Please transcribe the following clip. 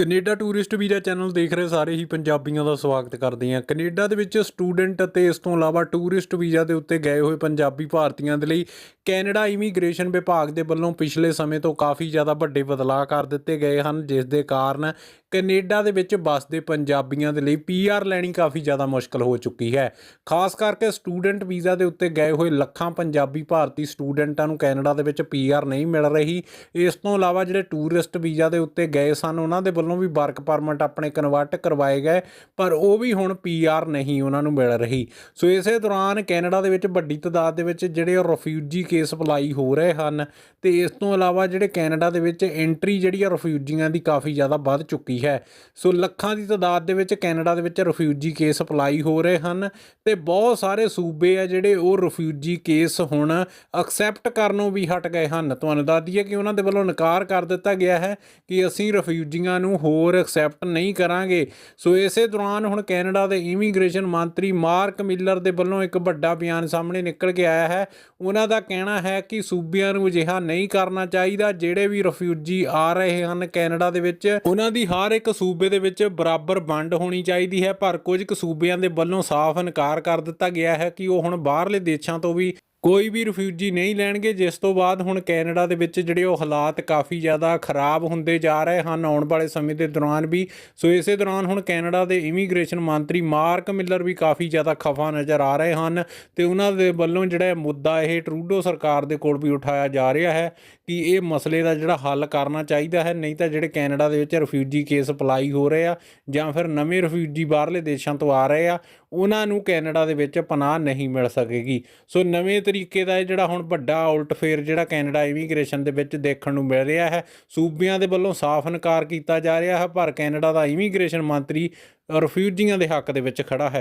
Canada tourist visa channel ਦੇਖ ਰਹੇ ਸਾਰੇ ਹੀ ਪੰਜਾਬੀਆਂ ਦਾ ਸਵਾਗਤ ਕਰਦੇ ਹਾਂ। ਕੈਨੇਡਾ ਦੇ ਵਿੱਚ ਸਟੂਡੈਂਟ ਅਤੇ ਇਸ ਤੋਂ ਇਲਾਵਾ ਟੂਰਿਸਟ ਵੀਜ਼ਾ ਦੇ ਉੱਤੇ ਗਏ ਹੋਏ ਪੰਜਾਬੀ ਭਾਰਤੀਆਂ ਦੇ ਲਈ ਕੈਨੇਡਾ ਇਮੀਗ੍ਰੇਸ਼ਨ ਵਿਭਾਗ ਦੇ ਵੱਲੋਂ ਪਿਛਲੇ ਸਮੇਂ ਤੋਂ ਕਾਫੀ ਜ਼ਿਆਦਾ ਵੱਡੇ ਬਦਲਾਅ ਕਰ ਦਿੱਤੇ ਗਏ ਹਨ, ਜਿਸ ਦੇ ਕਾਰਨ ਕੈਨੇਡਾ ਦੇ ਵਿੱਚ ਵੱਸਦੇ ਪੰਜਾਬੀਆਂ ਦੇ ਲਈ ਪੀਆਰ ਲੈਣੀ ਕਾਫੀ ਜ਼ਿਆਦਾ ਮੁਸ਼ਕਲ ਹੋ ਚੁੱਕੀ ਹੈ। ਖਾਸ ਕਰਕੇ ਸਟੂਡੈਂਟ ਵੀਜ਼ਾ ਦੇ ਉੱਤੇ ਗਏ ਹੋਏ ਲੱਖਾਂ ਪੰਜਾਬੀ ਭਾਰਤੀ ਸਟੂਡੈਂਟਾਂ ਨੂੰ ਕੈਨੇਡਾ ਦੇ ਵਿੱਚ ਪੀਆਰ ਨਹੀਂ ਮਿਲ ਰਹੀ। ਇਸ ਤੋਂ ਇਲਾਵਾ ਜਿਹੜੇ ਟੂਰਿਸਟ ਵੀਜ਼ਾ ਦੇ ਉੱਤੇ ਗਏ ਸਨ, ਉਹਨਾਂ ਦੇ ਵੱਲੋਂ ਵੀ ਵਰਕ ਪਰਮਿਟ ਆਪਣੇ ਕਨਵਰਟ ਕਰਵਾਏ ਗਏ, ਪਰ ਉਹ ਵੀ ਹੁਣ ਪੀਆਰ ਨਹੀਂ ਉਹਨਾਂ ਨੂੰ ਮਿਲ ਰਹੀ। ਸੋ ਇਸੇ ਦੌਰਾਨ ਕੈਨੇਡਾ ਦੇ ਵਿੱਚ ਵੱਡੀ ਤਾਦਾਦ ਦੇ ਵਿੱਚ ਜਿਹੜੇ ਰਿਫਿਊਜੀ ਕੇਸ ਅਪਲਾਈ ਹੋ ਰਹੇ ਹਨ ਤੇ ਇਸ ਤੋਂ ਇਲਾਵਾ ਜਿਹੜੇ ਕੈਨੇਡਾ ਦੇ ਵਿੱਚ ਐਂਟਰੀ ਜਿਹੜੀ ਆ ਰਿਫਿਊਜੀਆਂ ਦੀ ਕਾਫੀ ਜ਼ਿਆਦਾ ਵੱਧ ਚੁੱਕੀ ਹੈ। ਸੋ ਲੱਖਾਂ ਦੀ ਤਾਦਾਦ ਦੇ ਵਿੱਚ ਕੈਨੇਡਾ ਦੇ ਵਿੱਚ ਰਿਫਿਊਜੀ ਕੇਸ ਅਪਲਾਈ ਹੋ ਰਹੇ ਹਨ ਤੇ ਬਹੁਤ ਸਾਰੇ ਸੂਬੇ ਆ ਜਿਹੜੇ ਉਹ ਰਿਫਿਊਜੀ ਕੇਸ ਹੁਣ ਐਕਸੈਪਟ ਕਰਨੋਂ ਵੀ ਹਟ ਗਏ ਹਨ। ਤੁਹਾਨੂੰ ਦੱਸ ਦਈਏ ਕਿ ਉਹਨਾਂ ਦੇ ਵੱਲੋਂ ਇਨਕਾਰ ਕਰ ਦਿੱਤਾ ਗਿਆ ਹੈ ਕਿ ਅਸੀਂ ਰਿਫਿਊਜੀਆਂ ਨੂੰ ਹੋਰ ਐਕਸੈਪਟ ਨਹੀਂ ਕਰਾਂਗੇ। ਸੋ ਇਸੇ ਦੌਰਾਨ ਹੁਣ ਕੈਨੇਡਾ ਦੇ ਇਮੀਗ੍ਰੇਸ਼ਨ ਮੰਤਰੀ ਮਾਰਕ ਮਿਲਰ ਦੇ ਵੱਲੋਂ ਇੱਕ ਵੱਡਾ ਬਿਆਨ ਸਾਹਮਣੇ ਨਿਕਲ ਕੇ ਆਇਆ ਹੈ। ਉਹਨਾਂ ਦਾ ਕਹਿਣਾ ਹੈ ਕਿ ਸੂਬਿਆਂ ਨੂੰ ਅਜਿਹਾ ਨਹੀਂ ਕਰਨਾ ਚਾਹੀਦਾ, ਜਿਹੜੇ ਵੀ ਰਿਫਿਊਜੀ ਆ ਰਹੇ ਹਨ ਕੈਨੇਡਾ ਦੇ ਵਿੱਚ, ਉਹਨਾਂ ਦੀ ਹਰ ਇੱਕ ਸੂਬੇ ਦੇ ਵਿੱਚ ਬਰਾਬਰ ਵੰਡ ਹੋਣੀ ਚਾਹੀਦੀ ਹੈ। ਪਰ ਕੁਝ ਕੁ ਸੂਬਿਆਂ ਦੇ ਵੱਲੋਂ ਸਾਫ਼ ਇਨਕਾਰ ਕਰ ਦਿੱਤਾ ਗਿਆ ਹੈ ਕਿ ਉਹ ਹੁਣ ਬਾਹਰਲੇ ਦੇਸ਼ਾਂ ਤੋਂ ਵੀ ਕੋਈ ਵੀ ਰਿਫਿਊਜੀ ਨਹੀਂ ਲੈਣਗੇ, ਜਿਸ ਤੋਂ ਬਾਅਦ ਹੁਣ ਕੈਨੇਡਾ ਦੇ ਵਿੱਚ ਜਿਹੜੇ ਉਹ ਹਾਲਾਤ ਕਾਫੀ ਜ਼ਿਆਦਾ ਖਰਾਬ ਹੁੰਦੇ ਜਾ ਰਹੇ ਹਨ ਆਉਣ ਵਾਲੇ ਸਮੇਂ ਦੇ ਦੌਰਾਨ ਵੀ। ਸੋ ਇਸੇ ਦੌਰਾਨ ਹੁਣ ਕੈਨੇਡਾ ਦੇ ਇਮੀਗ੍ਰੇਸ਼ਨ ਮੰਤਰੀ ਮਾਰਕ ਮਿਲਰ ਵੀ ਕਾਫੀ ਜ਼ਿਆਦਾ ਖਫਾ ਨਜ਼ਰ ਆ ਰਹੇ ਹਨ ਤੇ ਉਹਨਾਂ ਦੇ ਵੱਲੋਂ ਜਿਹੜਾ ਮੁੱਦਾ ਇਹ ਟਰੂਡੋ ਸਰਕਾਰ ਦੇ ਕੋਲ ਵੀ ਉਠਾਇਆ ਜਾ ਰਿਹਾ ਹੈ ਕਿ ਇਹ ਮਸਲੇ ਦਾ ਜਿਹੜਾ ਹੱਲ ਕਰਨਾ ਚਾਹੀਦਾ ਹੈ, ਨਹੀਂ ਤਾਂ ਜਿਹੜੇ ਕੈਨੇਡਾ ਦੇ ਵਿੱਚ ਰਿਫਿਊਜੀ ਕੇਸ ਅਪਲਾਈ ਹੋ ਰਹੇ ਆ ਜਾਂ ਫਿਰ ਨਵੇਂ ਰਿਫਿਊਜੀ ਬਾਹਰਲੇ ਦੇਸ਼ਾਂ ਤੋਂ ਆ ਰਹੇ ਆ ਉਹਨਾਂ ਨੂੰ ਕੈਨੇਡਾ ਦੇ ਵਿੱਚ ਪਨਾਹ ਨਹੀਂ ਮਿਲ ਸਕੇਗੀ। ਸੋ ਨਵੇਂ ਤਰੀਕੇ ਦਾ ਇਹ ਜਿਹੜਾ ਹੁਣ ਵੱਡਾ ਉਲਟਫੇਰ ਜਿਹੜਾ ਕੈਨੇਡਾ ਇਮੀਗ੍ਰੇਸ਼ਨ ਦੇ ਵਿੱਚ ਦੇਖਣ ਨੂੰ ਮਿਲ ਰਿਹਾ ਹੈ, ਸੂਬਿਆਂ ਦੇ ਵੱਲੋਂ ਸਾਫ਼ ਇਨਕਾਰ ਕੀਤਾ ਜਾ ਰਿਹਾ ਹੈ, ਪਰ ਕੈਨੇਡਾ ਦਾ ਇਮੀਗ੍ਰੇਸ਼ਨ ਮੰਤਰੀ ਰਿਫਿਊਜੀਆਂ ਦੇ ਹੱਕ ਦੇ ਵਿੱਚ ਖੜਾ ਹੈ।